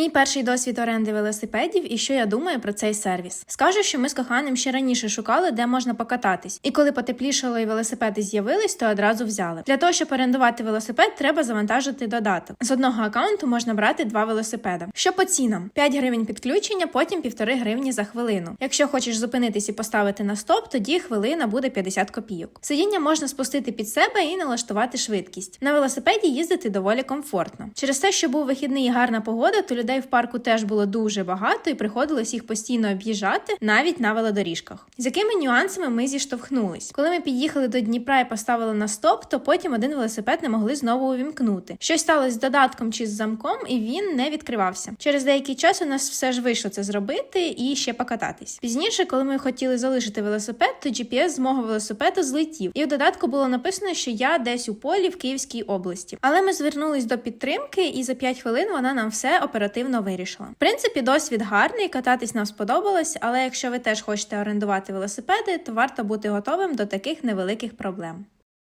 Мій перший досвід оренди велосипедів і що я думаю про цей сервіс. Скажу, що ми з коханим ще раніше шукали, де можна покататись, і коли потеплішало і велосипеди з'явились, то одразу взяли. Для того, щоб орендувати велосипед, треба завантажити додаток. З одного аккаунту можна брати два велосипеда. Що по цінам? 5 гривень підключення, потім 1,5 гривні за хвилину. Якщо хочеш зупинитись і поставити на стоп, тоді хвилина буде 50 копійок. Сидіння можна спустити під себе і налаштувати швидкість. На велосипеді їздити доволі комфортно. Через те, що був вихідний і гарна погода, то людей в парку теж було дуже багато і приходилось їх постійно об'їжджати навіть на велодоріжках. З якими нюансами ми зіштовхнулись? Коли ми під'їхали до Дніпра і поставили на стоп, то потім один велосипед не могли знову увімкнути. Щось сталося з додатком чи з замком, і він не відкривався. Через деякий час у нас все ж вийшло це зробити і ще покататись. Пізніше, коли ми хотіли залишити велосипед, то GPS з мого велосипеду злетів, і в додатку було написано, що я десь у полі в Київській області. Але ми звернулись до підтримки, і за 5 хвилин вона нам все оперативно вирішила. В принципі, досвід гарний, кататись нам сподобалось, але якщо ви теж хочете орендувати велосипеди, то варто бути готовим до таких невеликих проблем.